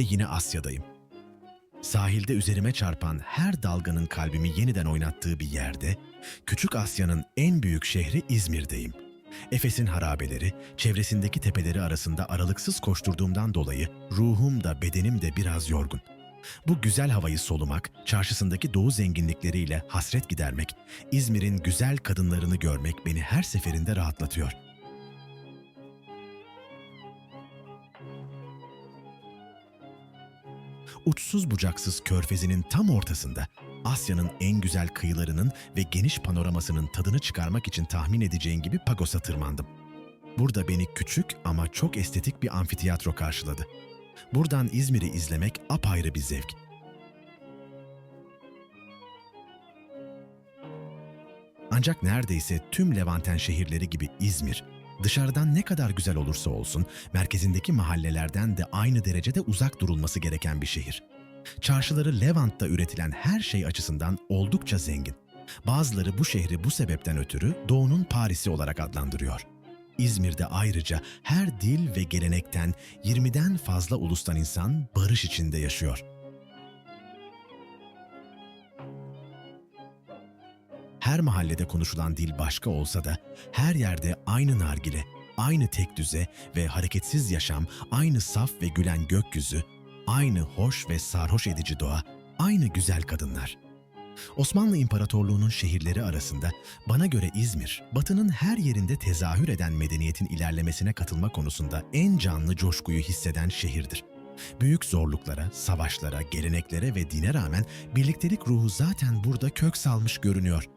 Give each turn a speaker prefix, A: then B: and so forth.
A: İşte yine Asya'dayım. Sahilde üzerime çarpan her dalganın kalbimi yeniden oynattığı bir yerde, Küçük Asya'nın en büyük şehri İzmir'deyim. Efes'in harabeleri, çevresindeki tepeleri arasında aralıksız koşturduğumdan dolayı ruhum da bedenim de biraz yorgun. Bu güzel havayı solumak, çarşısındaki doğu zenginlikleriyle hasret gidermek, İzmir'in güzel kadınlarını görmek beni her seferinde rahatlatıyor. Uçsuz bucaksız körfezinin tam ortasında Asya'nın en güzel kıyılarının ve geniş panoramasının tadını çıkarmak için tahmin edeceğin gibi Pagos'a tırmandım. Burada beni küçük ama çok estetik bir amfiteyatro karşıladı. Buradan İzmir'i izlemek apayrı bir zevk. Ancak neredeyse tüm Levanten şehirleri gibi İzmir, dışarıdan ne kadar güzel olursa olsun merkezindeki mahallelerden de aynı derecede uzak durulması gereken bir şehir. Çarşıları Levant'ta üretilen her şey açısından oldukça zengin. Bazıları bu şehri bu sebepten ötürü Doğu'nun Paris'i olarak adlandırıyor. İzmir'de ayrıca her dil ve gelenekten 20'den fazla ulustan insan barış içinde yaşıyor. Her mahallede konuşulan dil başka olsa da her yerde aynı nargile, aynı tek düze ve hareketsiz yaşam, aynı saf ve gülen gökyüzü, aynı hoş ve sarhoş edici doğa, aynı güzel kadınlar. Osmanlı İmparatorluğu'nun şehirleri arasında bana göre İzmir, Batı'nın her yerinde tezahür eden medeniyetin ilerlemesine katılma konusunda en canlı coşkuyu hisseden şehirdir. Büyük zorluklara, savaşlara, geleneklere ve dine rağmen birliktelik ruhu zaten burada kök salmış görünüyor.